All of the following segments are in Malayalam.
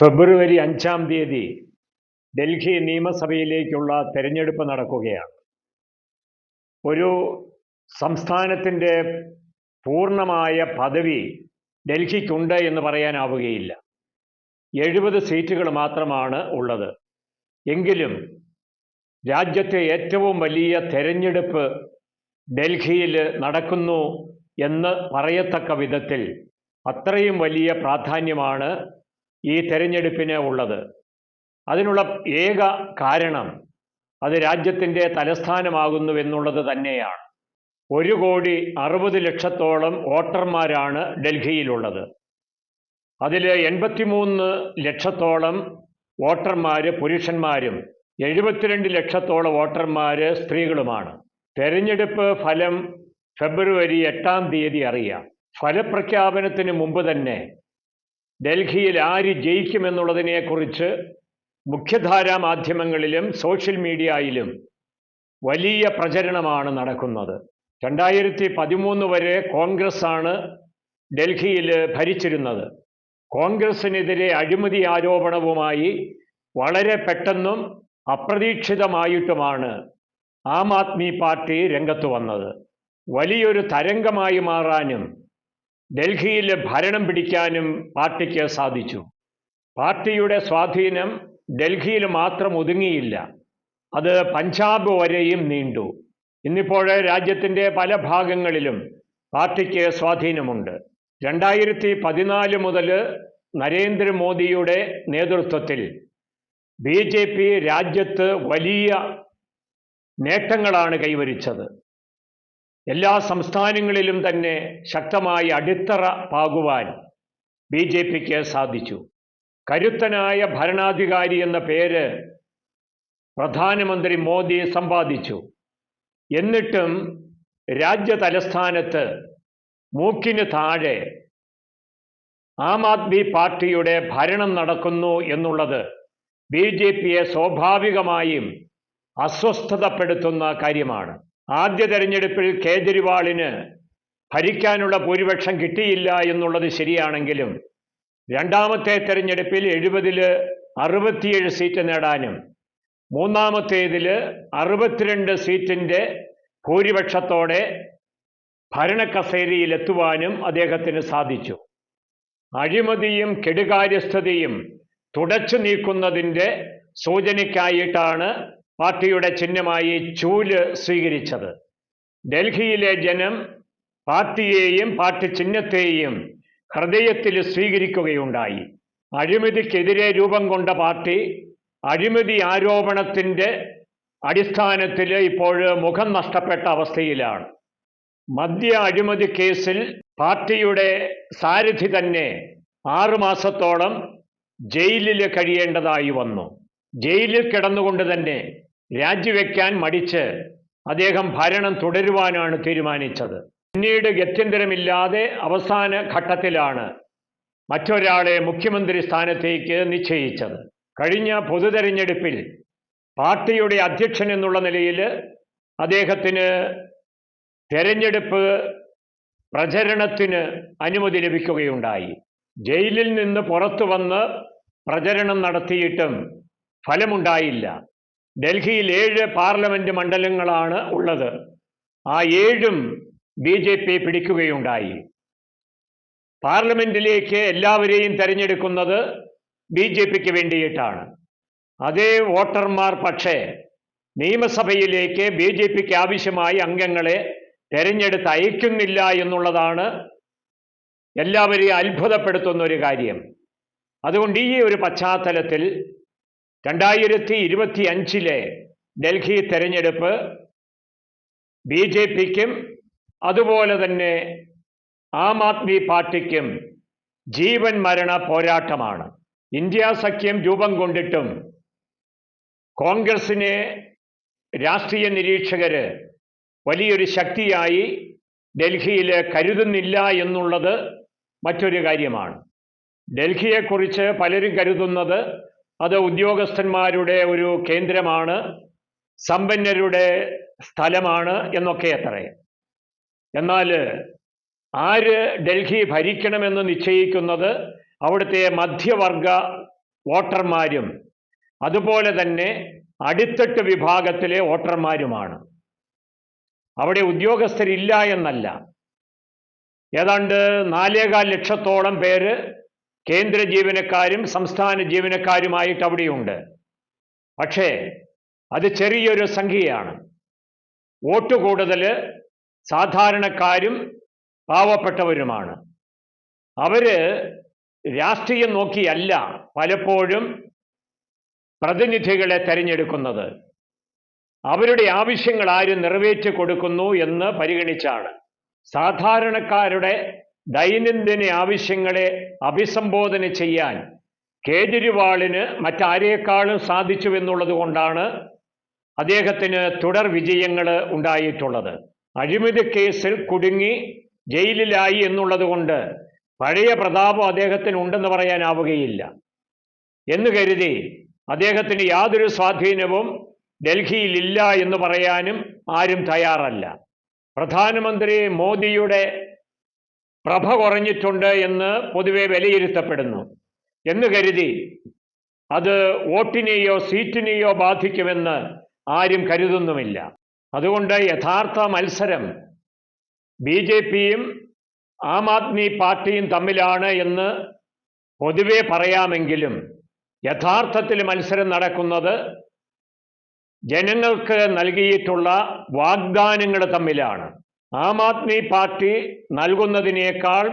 ഫെബ്രുവരി അഞ്ചാം തീയതി ഡൽഹി നിയമസഭയിലേക്കുള്ള തെരഞ്ഞെടുപ്പ് നടക്കുകയാണ്. ഒരു സംസ്ഥാനത്തിന്റെ പൂർണമായ പദവി ഡൽഹിക്കുണ്ട് എന്ന് പറയാനാവുകയില്ല. എഴുപത് സീറ്റുകൾ മാത്രമാണ് ഉള്ളത്. എങ്കിലും രാജ്യത്തെ ഏറ്റവും വലിയ തെരഞ്ഞെടുപ്പ് ഡൽഹിയിൽ നടക്കുന്നു എന്ന് പറയത്തക്ക വിധത്തിൽ അത്രയും വലിയ പ്രാധാന്യമാണ് ഈ തെരഞ്ഞെടുപ്പിന് ഉള്ളത്. അതിനുള്ള ഏക കാരണം അത് രാജ്യത്തിന്റെ തലസ്ഥാനമാകുന്നു എന്നുള്ളത് തന്നെയാണ്. ഒരു കോടി അറുപത് ലക്ഷത്തോളം വോട്ടർമാരാണ് ഡൽഹിയിലുള്ളത്. അതിൽ എൺപത്തിമൂന്ന് ലക്ഷത്തോളം വോട്ടർമാർ പുരുഷന്മാരും എഴുപത്തിരണ്ട് ലക്ഷത്തോളം വോട്ടർമാർ സ്ത്രീകളുമാണ്. തെരഞ്ഞെടുപ്പ് ഫലം ഫെബ്രുവരി എട്ടാം തീയതി അറിയാം. ഫലപ്രഖ്യാപനത്തിന് മുമ്പ് തന്നെ ഡൽഹിയിൽ ആര് ജയിക്കുമെന്നുള്ളതിനെക്കുറിച്ച് മുഖ്യധാരാ മാധ്യമങ്ങളിലും സോഷ്യൽ മീഡിയയിലും വലിയ പ്രചരണമാണ് നടക്കുന്നത്. രണ്ടായിരത്തി പതിമൂന്ന് വരെ കോൺഗ്രസ് ആണ് ഡൽഹിയിൽ ഭരിച്ചിരുന്നത്. കോൺഗ്രസിനെതിരെ അഴിമതി ആരോപണവുമായി വളരെ പെട്ടെന്നും അപ്രതീക്ഷിതമായിട്ടുമാണ് ആം ആദ്മി പാർട്ടി രംഗത്ത് വന്നത്. വലിയൊരു തരംഗമായി മാറാനും ഡൽഹിയിൽ ഭരണം പിടിക്കാനും പാർട്ടിക്ക് സാധിച്ചു. പാർട്ടിയുടെ സ്വാധീനം ഡൽഹിയിൽ മാത്രം ഒതുങ്ങിയില്ല. അത് പഞ്ചാബ് വരെയും നീണ്ടു. ഇന്നിപ്പോൾ രാജ്യത്തിന്റെ പല ഭാഗങ്ങളിലും പാർട്ടിക്ക് സ്വാധീനമുണ്ട്. രണ്ടായിരത്തി പതിനാല് മുതൽ നരേന്ദ്രമോദിയുടെ നേതൃത്വത്തിൽ ബി ജെ പി രാജ്യത്ത് വലിയ നേട്ടങ്ങളാണ് കൈവരിച്ചത്. എല്ലാ സംസ്ഥാനങ്ങളിലും തന്നെ ശക്തമായി അടിത്തറ പാകുവാൻ ബി ജെ പിക്ക് സാധിച്ചു. കരുത്തനായ ഭരണാധികാരി എന്ന പേര് പ്രധാനമന്ത്രി മോദി സമ്പാദിച്ചു. എന്നിട്ടും രാജ്യ തലസ്ഥാനത്ത് മൂക്കിന് താഴെ ആം ആദ്മി പാർട്ടിയുടെ ഭരണം നടക്കുന്നു എന്നുള്ളത് ബി ജെ പിയെ സ്വാഭാവികമായും അസ്വസ്ഥതപ്പെടുത്തുന്ന കാര്യമാണ്. ആദ്യ തെരഞ്ഞെടുപ്പിൽ കേജ്രിവാളിന് ഭരിക്കാനുള്ള ഭൂരിപക്ഷം കിട്ടിയില്ല എന്നുള്ളത് ശരിയാണെങ്കിലും രണ്ടാമത്തെ തെരഞ്ഞെടുപ്പിൽ എഴുപതിൽ അറുപത്തിയേഴ് സീറ്റ് നേടാനും മൂന്നാമത്തേതിൽ അറുപത്തിരണ്ട് സീറ്റിന്റെ ഭൂരിപക്ഷത്തോടെ ഭരണക്കസേരയിലെത്തുവാനും അദ്ദേഹത്തിന് സാധിച്ചു. അഴിമതിയും കെടുകാര്യസ്ഥതയും തുടച്ചു നീക്കുന്നതിന്റെ സൂചനയ്ക്കായിട്ടാണ് പാർട്ടിയുടെ ചിഹ്നമായി ചൂൽ സ്വീകരിച്ചത്. ഡൽഹിയിലെ ജനം പാർട്ടിയെയും പാർട്ടി ചിഹ്നത്തെയും ഹൃദയത്തിൽ സ്വീകരിക്കുകയുണ്ടായി. അഴിമതിക്കെതിരെ രൂപം കൊണ്ട പാർട്ടി അഴിമതി ആരോപണത്തിന്റെ അടിസ്ഥാനത്തിൽ ഇപ്പോൾ മുഖം നഷ്ടപ്പെട്ട അവസ്ഥയിലാണ്. മദ്യ അഴിമതി കേസിൽ പാർട്ടിയുടെ സാരഥി തന്നെ ആറുമാസത്തോളം ജയിലിൽ കഴിയേണ്ടതായി വന്നു. ജയിലിൽ കിടന്നുകൊണ്ട് തന്നെ രാജിവെക്കാൻ മടിച്ച് അദ്ദേഹം ഭരണം തുടരുവാനാണ് തീരുമാനിച്ചത്. പിന്നീട് ഗത്യന്തരമില്ലാതെ അവസാന ഘട്ടത്തിലാണ് മറ്റൊരാളെ മുഖ്യമന്ത്രി സ്ഥാനത്തേക്ക് നിശ്ചയിച്ചത്. കഴിഞ്ഞ പൊതു പൊതുതെരഞ്ഞെടുപ്പിൽ പാർട്ടിയുടെ അധ്യക്ഷൻ എന്നുള്ള നിലയിൽ അദ്ദേഹത്തിന് തെരഞ്ഞെടുപ്പ് പ്രചരണത്തിന് അനുമതി ലഭിക്കുകയുണ്ടായി. ജയിലിൽ നിന്ന് പുറത്തു വന്ന് പ്രചരണം നടത്തിയിട്ടും ഫലമുണ്ടായില്ല. ഡൽഹിയിൽ ഏഴ് പാർലമെന്റ് മണ്ഡലങ്ങളാണ് ഉള്ളത്. ആ ഏഴും ബി ജെ പി പിടിക്കുകയുണ്ടായി. പാർലമെന്റിലേക്ക് എല്ലാവരെയും തെരഞ്ഞെടുക്കുന്നത് ബി ജെ പിക്ക് വേണ്ടിയിട്ടാണ്. അതേ വോട്ടർമാർ പക്ഷേ നിയമസഭയിലേക്ക് ബി ജെ പിക്ക് ആവശ്യമായി അംഗങ്ങളെ തെരഞ്ഞെടുത്ത് അയക്കുന്നില്ല എന്നുള്ളതാണ് എല്ലാവരെയും അത്ഭുതപ്പെടുത്തുന്ന ഒരു കാര്യം. അതുകൊണ്ട് ഈ ഒരു പശ്ചാത്തലത്തിൽ രണ്ടായിരത്തി ഇരുപത്തി അഞ്ചിലെ ഡൽഹി തെരഞ്ഞെടുപ്പ് ബി ജെ പിക്കും അതുപോലെ തന്നെ ആം ആദ്മി പാർട്ടിക്കും ജീവൻ മരണ പോരാട്ടമാണ്. ഇന്ത്യ സഖ്യം രൂപം കൊണ്ടിട്ടും കോൺഗ്രസിനെ രാഷ്ട്രീയ നിരീക്ഷകർ വലിയൊരു ശക്തിയായി ഡൽഹിയിൽ കരുതുന്നില്ല എന്നുള്ളത് മറ്റൊരു കാര്യമാണ്. ഡൽഹിയെക്കുറിച്ച് പലരും കരുതുന്നത് അത് ഉദ്യോഗസ്ഥന്മാരുടെ ഒരു കേന്ദ്രമാണ് സമ്പന്നരുടെ സ്ഥലമാണ് എന്നൊക്കെ അത്രേ. എന്നാൽ ആര് ഡൽഹി ഭരിക്കണമെന്ന് നിശ്ചയിക്കുന്നത് അവിടുത്തെ മധ്യവർഗ വോട്ടർമാരും അതുപോലെ തന്നെ അടിത്തട്ട് വിഭാഗത്തിലെ വോട്ടർമാരുമാണ്. അവിടെ ഉദ്യോഗസ്ഥരില്ല എന്നല്ല. ഏതാണ്ട് നാലേകാൽ ലക്ഷത്തോളം പേര് കേന്ദ്ര ജീവനക്കാരും സംസ്ഥാന ജീവനക്കാരുമായിട്ട് അവിടെയുണ്ട്. പക്ഷേ അത് ചെറിയൊരു സംഖ്യയാണ്. വോട്ട് കൂടുതൽ സാധാരണക്കാരും പാവപ്പെട്ടവരുമാണ്. അവർ രാഷ്ട്രീയം നോക്കിയല്ല പലപ്പോഴും പ്രതിനിധികളെ തെരഞ്ഞെടുക്കുന്നത്. അവരുടെ ആവശ്യങ്ങൾ ആര് നിറവേറ്റി കൊടുക്കുന്നു എന്ന് പരിഗണിച്ചാണ്. സാധാരണക്കാരുടെ ദൈനംദിന ആവശ്യങ്ങളെ അഭിസംബോധന ചെയ്യാൻ കേജ്രിവാളിന് മറ്റാരേക്കാളും സാധിച്ചു എന്നുള്ളത് കൊണ്ടാണ് അദ്ദേഹത്തിന് തുടർ വിജയങ്ങൾ ഉണ്ടായിട്ടുള്ളത്. അഴിമതി കേസിൽ കുടുങ്ങി ജയിലിലായി എന്നുള്ളത് കൊണ്ട് പഴയ പ്രതാപം അദ്ദേഹത്തിന് ഉണ്ടെന്ന് പറയാനാവുകയില്ല. എന്ന് കരുതി അദ്ദേഹത്തിന് യാതൊരു സ്വാധീനവും ഡൽഹിയിലില്ല എന്ന് പറയാനും ആരും തയ്യാറല്ല. പ്രധാനമന്ത്രി മോദിയുടെ പ്രഭ കുറഞ്ഞിട്ടുണ്ട് എന്ന് പൊതുവെ വിലയിരുത്തപ്പെടുന്നു. എന്ന് കരുതി അത് വോട്ടിനെയോ സീറ്റിനെയോ ബാധിക്കുമെന്ന് ആരും കരുതുന്നുമില്ല. അതുകൊണ്ട് യഥാർത്ഥ മത്സരം ബി ജെ പിയും ആം ആദ്മി പാർട്ടിയും തമ്മിലാണ് എന്ന് പൊതുവെ പറയാമെങ്കിലും യഥാർത്ഥത്തിൽ മത്സരം നടക്കുന്നത് ജനങ്ങൾക്ക് നൽകിയിട്ടുള്ള വാഗ്ദാനങ്ങൾ തമ്മിലാണ്. ആം ആദ്മി പാർട്ടി നൽകുന്നതിനേക്കാൾ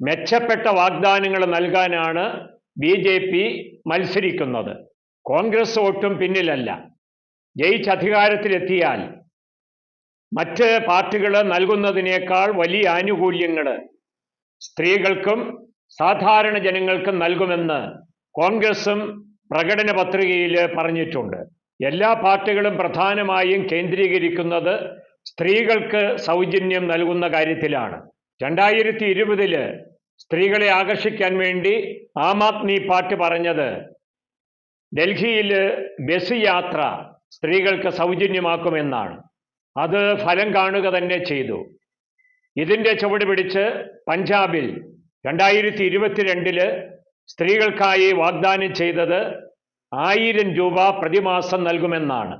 മെച്ചപ്പെട്ട വാഗ്ദാനങ്ങൾ നൽകാനാണ് ബി ജെ പി മത്സരിക്കുന്നത്. കോൺഗ്രസ് ഒട്ടും പിന്നിലല്ല. ജയിച്ച് അധികാരത്തിലെത്തിയാൽ മറ്റ് പാർട്ടികൾ നൽകുന്നതിനേക്കാൾ വലിയ ആനുകൂല്യങ്ങൾ സ്ത്രീകൾക്കും സാധാരണ ജനങ്ങൾക്കും നൽകുമെന്ന് കോൺഗ്രസും പ്രകടന പത്രികയിൽ പറഞ്ഞിട്ടുണ്ട്. എല്ലാ പാർട്ടികളും പ്രധാനമായും കേന്ദ്രീകരിക്കുന്നത് സ്ത്രീകൾക്ക് സൗജന്യം നൽകുന്ന കാര്യത്തിലാണ്. രണ്ടായിരത്തി ഇരുപതിൽ സ്ത്രീകളെ ആകർഷിക്കാൻ വേണ്ടി ആം ആദ്മി പാർട്ടി പറഞ്ഞത് ഡൽഹിയിൽ ബസ് യാത്ര സ്ത്രീകൾക്ക് സൗജന്യമാക്കുമെന്നാണ്. അത് ഫലം കാണുക തന്നെ ചെയ്തു. ഇതിന്റെ ചുവട് പിടിച്ച് പഞ്ചാബിൽ രണ്ടായിരത്തി ഇരുപത്തിരണ്ടിൽ സ്ത്രീകൾക്കായി വാഗ്ദാനം ചെയ്തത് ആയിരം രൂപ പ്രതിമാസം നൽകുമെന്നാണ്.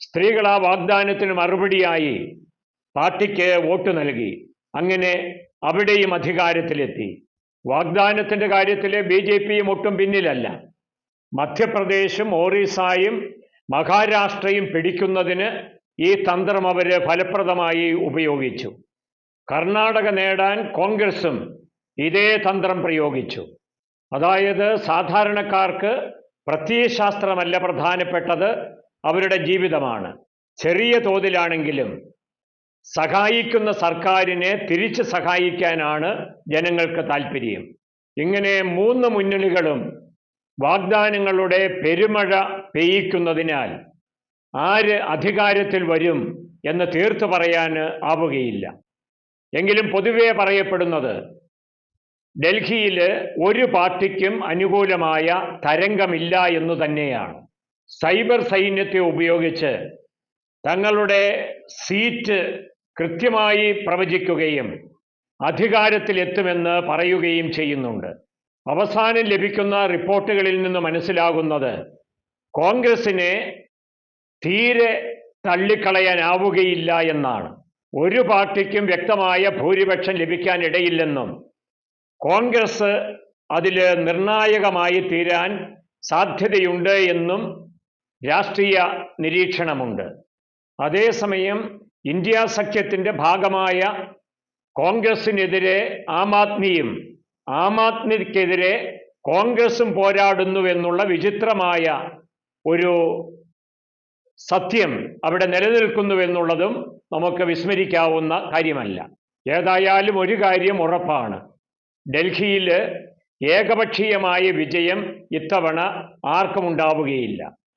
സ്ത്രീകൾ ആ വാഗ്ദാനത്തിന് മറുപടിയായി പാർട്ടിക്ക് വോട്ട് നൽകി. അങ്ങനെ അവിടെയും അധികാരത്തിലെത്തി. വാഗ്ദാനത്തിന്റെ കാര്യത്തിൽ ബി ജെ പിയും ഒട്ടും പിന്നിലല്ല. മധ്യപ്രദേശും ഒറീസായും മഹാരാഷ്ട്രയും പിടിക്കുന്നതിന് ഈ തന്ത്രം അവർ ഫലപ്രദമായി ഉപയോഗിച്ചു. കർണാടക നേടാൻ കോൺഗ്രസും ഇതേ തന്ത്രം പ്രയോഗിച്ചു. അതായത് സാധാരണക്കാർക്ക് പ്രത്യയശാസ്ത്രമല്ല പ്രധാനപ്പെട്ടത്. അവരുടെ ജീവിതമാണ്. ചെറിയ തോതിലാണെങ്കിലും സഹായിക്കുന്ന സർക്കാരിനെ തിരിച്ച് സഹായിക്കാനാണ് ജനങ്ങൾക്ക് താല്പര്യം. ഇങ്ങനെ മൂന്ന് മുന്നണികളും വാഗ്ദാനങ്ങളുടെ പെരുമഴ പെയ്യിക്കുന്നതിനാൽ ആര് അധികാരത്തിൽ വരും എന്ന് തീർത്തു പറയാൻ ആവുകയില്ല. എങ്കിലും പൊതുവെ പറയപ്പെടുന്നത് ഡൽഹിയിൽ ഒരു പാർട്ടിക്കും അനുകൂലമായ തരംഗമില്ല എന്ന് തന്നെയാണ്. സൈബർ സൈന്യത്തെ ഉപയോഗിച്ച് തങ്ങളുടെ സീറ്റ് കൃത്യമായി പ്രവചിക്കുകയും അധികാരത്തിലെത്തുമെന്ന് പറയുകയും ചെയ്യുന്നുണ്ട്. അവസാനം ലഭിക്കുന്ന റിപ്പോർട്ടുകളിൽ നിന്ന് മനസ്സിലാകുന്നത് കോൺഗ്രസിനെ തീരെ തള്ളിക്കളയാനാവുകയില്ല എന്നാണ്. ഒരു പാർട്ടിക്കും വ്യക്തമായ ഭൂരിപക്ഷം ലഭിക്കാനിടയില്ലെന്നും കോൺഗ്രസ് അതിൽ നിർണായകമായി തീരാൻ സാധ്യതയുണ്ട് എന്നും രാഷ്ട്രീയ നിരീക്ഷണമുണ്ട്. അതേസമയം ഇന്ത്യ സഖ്യത്തിന്റെ ഭാഗമായ കോൺഗ്രസിനെതിരെ ആം ആദ്മിയും ആം ആദ്മിക്കെതിരെ കോൺഗ്രസും പോരാടുന്നുവെന്നുള്ള വിചിത്രമായ ഒരു സത്യം അവിടെ നിലനിൽക്കുന്നുവെന്നുള്ളതും നമുക്ക് വിസ്മരിക്കാവുന്ന കാര്യമല്ല. ഏതായാലും ഒരു കാര്യം ഉറപ്പാണ്. ഡൽഹിയിൽ ഏകപക്ഷീയമായ വിജയം ഇത്തവണ ആർക്കും ഉണ്ടാവുകയില്ല.